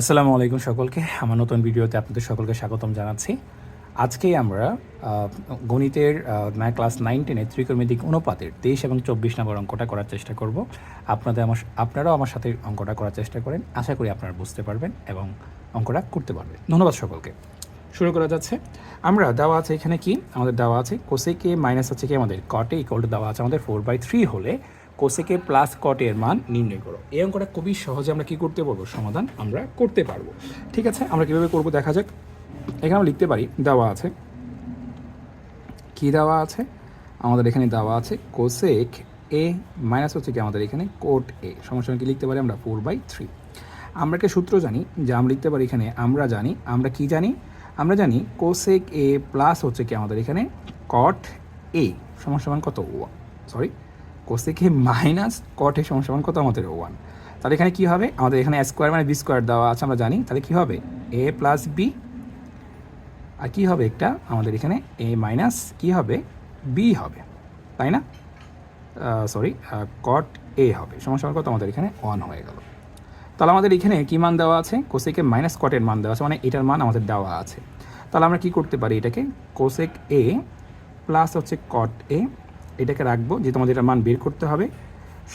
আসসালামু আলাইকুম সকলকে। আমার নতুন ভিডিওতে আপনাদের সকলকে স্বাগতম জানাচ্ছি। আজকেই আমরা গণিতের না ক্লাস নাইন টেনের ত্রিকোণমিতিক অনুপাতের তেইশ এবং চব্বিশ নম্বর অঙ্কটা করার চেষ্টা করব। আপনাদের আমার, আপনারাও আমার সাথে অঙ্কটা করার চেষ্টা করেন। আশা করি আপনারা বুঝতে পারবেন এবং অঙ্কটা করতে পারবেন। ধন্যবাদ সকলকে। শুরু করা যাচ্ছে। আমরা দেওয়া আছে এখানে কি? আমাদের দেওয়া আছে কোসেকে মাইনাস হচ্ছে কি? আমাদের কটে ইকুয়াল টু দেওয়া আছে আমাদের ফোর বাই থ্রি হলে কোসেকে প্লাস কটের মান নির্ণয় করো। এই অঙ্কটা খুবই সহজে আমরা কি করতে পারব? সমাধান আমরা করতে পারব। ঠিক আছে, আমরা কীভাবে করব দেখা যাক। এখানে আমরা লিখতে পারি, দেওয়া আছে। কি দেওয়া আছে? আমাদের এখানে দেওয়া আছে কোসেক এ মাইনাস হচ্ছে কি আমাদের এখানে কোট এ। সমস্যা কি লিখতে পারি আমরা? Four by three. আমরা একটা সূত্র জানি, যে আমরা লিখতে পারি এখানে, আমরা জানি, আমরা কি জানি? আমরা জানি কোসেক এ প্লাস হচ্ছে কি আমাদের এখানে কট এ। সমান কত? সরি। কোসেক মাইনাস কট সমান কত আমাদের ওয়ান তাহলে এখানে কী হবে? আমাদের এখানে স্কোয়ার মানে বি স্কোয়ার দেওয়া আছে, আমরা জানি। তাহলে কী হবে? এ প্লাস বি আর কী হবে একটা? আমাদের এখানে এ মাইনাস কী হবে? বি হবে। তাই না? সরি কট এ হবে। সমস্যা কত? আমাদের এখানে ওয়ান হয়ে গেল। তাহলে আমাদের এখানে কী মান দেওয়া আছে? কোসেকে মাইনাস কটের মান দেওয়া আছে মানে এটার মান আমাদের দেওয়া আছে। তাহলে আমরা কি করতে পারি এটাকে? কোসেক এ প্লাস হচ্ছে কট এ এটাকে রাখব যেহেতু আমাদের এটার মান বের করতে হবে।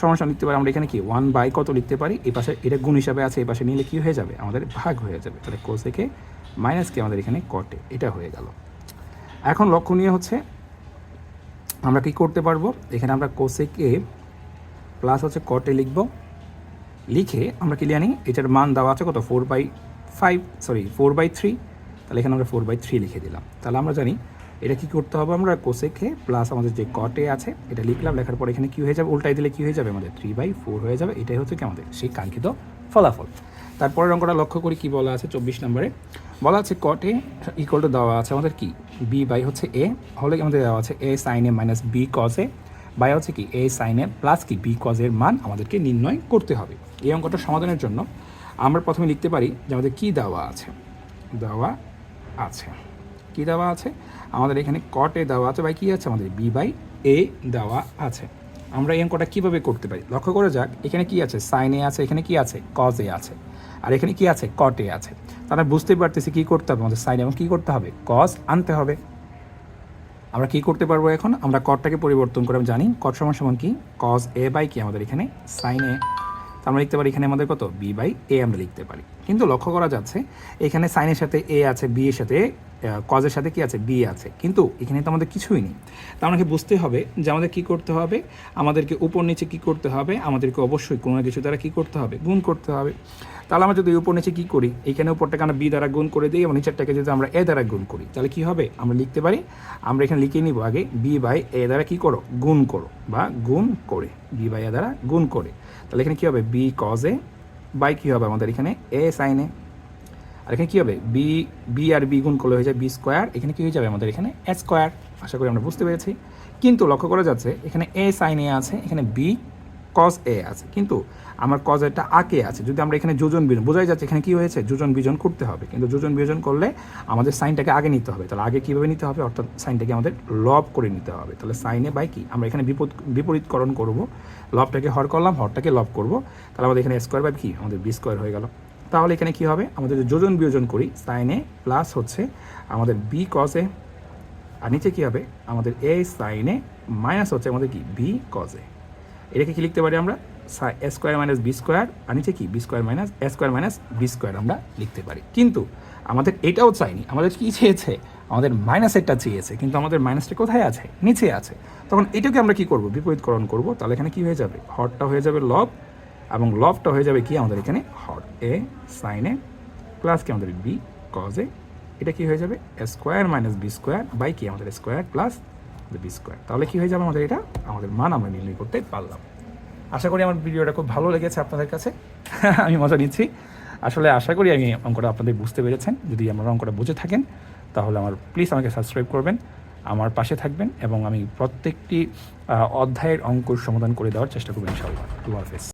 সমস্যা লিখতে পারি, আমরা এখানে কি ওয়ান বাই কত লিখতে পারি? এই পাশে এটা গুণ হিসাবে আছে, এই পাশে নিলে কি হয়ে যাবে? আমাদের ভাগ হয়ে যাবে। তাহলে কোসেকে মাইনাস কি আমাদের এখানে কটে এটা হয়ে গেল। এখন লক্ষণীয় হচ্ছে, আমরা কি করতে পারব? এখানে আমরা কোসেকে প্লাস হচ্ছে কটে লিখব। লিখে আমরা কি জানি, এটার মান দেওয়া আছে কত? Four by five sorry four by three তাহলে এখানে আমরা ফোর বাই থ্রি লিখে দিলাম। তাহলে আমরা জানি এটা কি করতে হবে আমরা কোসেকে প্লাস আমাদের যে কটে আছে, এটা লিখলাম, লেখার পর এখানে কি হয়ে যাবে? উল্টাই দিলে কি হয়ে যাবে? আমাদের থ্রি বাই ফোর হয়ে যাবে। এটাই হচ্ছে কি আমাদের সেই কাঙ্ক্ষিত ফলাফল। তারপরের অঙ্কটা লক্ষ্য করি কি বলা আছে চব্বিশ নম্বরে? বলা আছে কটে ইকুয়াল টু দেওয়া আছে আমাদের কি? বি বাই হচ্ছে এ হলে কি আমাদের দেওয়া আছে? A sine A minus B কজে by হচ্ছে কি এ সাইন এ প্লাস কি বি কজের মান আমাদেরকে নির্ণয় করতে হবে। এই অঙ্কটা সমাধানের জন্য আমরা প্রথমে লিখতে পারি যে আমাদের কী দেওয়া আছে? দেওয়া আছে। কি দেওয়া আছে? আমাদের এখানে কট এ দেওয়া আছে। বাই কী আছে আমাদের? বি বাই এ দেওয়া আছে। আমরা এই অঙ্কটা কীভাবে করতে পারি? লক্ষ্য করে যাক, এখানে কি আছে? সাইন এ আছে, এখানে কি আছে? কজ এ আছে। আর এখানে কি আছে? কটে আছে। তাহলে বুঝতে পারতেছি কী করতে হবে আমাদের সাইন এবং কী করতে হবে? কজ আনতে হবে। আমরা কি করতে পারব এখন? আমরা কটটাকে পরিবর্তন করে জানি কট সমান সমান কি? কজ এ বাই কি আমাদের এখানে? সাইন এ আমরা লিখতে পারি, এখানে আমাদের কত? বি বাই এ আমরা লিখতে পারি। কিন্তু লক্ষ্য করা যাচ্ছে, এখানে সাইনের সাথে এ আছে বি এর সাথে কজের সাথে কি আছে? বি আছে। কিন্তু এখানে তো আমাদের কিছুই নেই। তা আমাকে বুঝতে হবে যে আমাদের কি করতে হবে? আমাদেরকে উপর নিচে কি করতে হবে? আমাদেরকে অবশ্যই কোনো না কিছু দ্বারা কি করতে হবে? গুণ করতে হবে। তাহলে আমরা যদি উপর নিচে কি করি? এখানে উপরটাকে আমরা বি দ্বারা গুণ করে দিই এবং নিচেরটাকে যদি আমরা এ দ্বারা গুণ করি, তাহলে কি হবে? আমরা লিখতে পারি, আমরা এখানে লিখে নিব আগে বি বাই এ দ্বারা কি করো? গুণ করো বা গুণ করে। বি বাই এ দ্বারা গুণ করে। তাহলে এখানে কি হবে? বি কজে বাই কী হবে আমাদের এখানে? এ সাইনে আর এখানে কি হবে? বি বি আর বি গুণ করলে হয়ে যায় বি স্কোয়ার এখানে কি হয়ে যাবে আমাদের এখানে? এ স্কোয়ার আশা করি আমরা বুঝতে পেরেছি। কিন্তু লক্ষ্য করা যাচ্ছে, এখানে এ সাইন এ আছে, এখানে বি কজ এ আছে। কিন্তু আমার কজ এটা আকে আছে। যদি আমরা এখানে যোজন বিজন বোঝাই যাচ্ছে এখানে কি হয়েছে? যোজন বিজন করতে হবে। কিন্তু যোজন বিজন করলে আমাদের সাইনটাকে আগে নিতে হবে। তাহলে আগে কীভাবে নিতে হবে? অর্থাৎ সাইনটাকে আমাদের লব করে নিতে হবে। তাহলে সাইনে বাই কি? আমরা এখানে বিপদ বিপরীতকরণ করব। লবটাকে হর করলাম, হরটাকে লব করব। তাহলে আমাদের এখানে স্কোয়ার বাই কি? আমাদের বি স্কোয়ার হয়ে গেল। তাহলে এখানে কি হবে? আমাদের যোজন বিয়োজন করি সাইনে প্লাস হচ্ছে আমাদের বি কজে আর নিচে কী হবে? আমাদের এ সাইনে মাইনাস হচ্ছে আমাদের কি? বি কজে এটাকে কি লিখতে পারি আমরা? A square minus B square আর নিচে কি? B square minus A square minus B square আমরা লিখতে পারি। কিন্তু আমাদের এটাও চাইনি। আমাদের কি চেয়েছে? আমাদের মাইনাসেরটা চেয়েছে। কিন্তু আমাদের মাইনাসটা কোথায় আছে? নিচে আছে। তখন এটাকে আমরা কি করব? বিপরীতকরণ করব। তাহলে এখানে কি হয়ে যাবে? হরটা হয়ে যাবে লব এবং লভটা হয়ে যাবে কি? আমাদের এখানে হর এ সাইনে প্লাস কি? আমাদের বি কজে এটা কি হয়ে যাবে? Square minus B square by কি আমাদের স্কোয়ার প্লাস বি স্কোয়ার তাহলে কি হয়ে যাবে আমাদের এটা? আমাদের মান আমরা নির্ণয় করতে পারলাম। আশা করি আমার ভিডিওটা খুব ভালো লেগেছে আপনাদের কাছে। আমি মজা নিচ্ছি। আসলে আশা করি আমি অঙ্কটা আপনাদের বুঝতে পেরেছেন। যদি আমার অঙ্কটা বুঝে থাকেন, তাহলে আমার প্লিজ আমাকে সাবস্ক্রাইব করবেন, আমার পাশে থাকবেন এবং আমি প্রত্যেকটি অধ্যায়ের অঙ্ক সমাধান করে দেওয়ার চেষ্টা করব ইনশাআল্লাহ। আল্লাহ হাফেজ।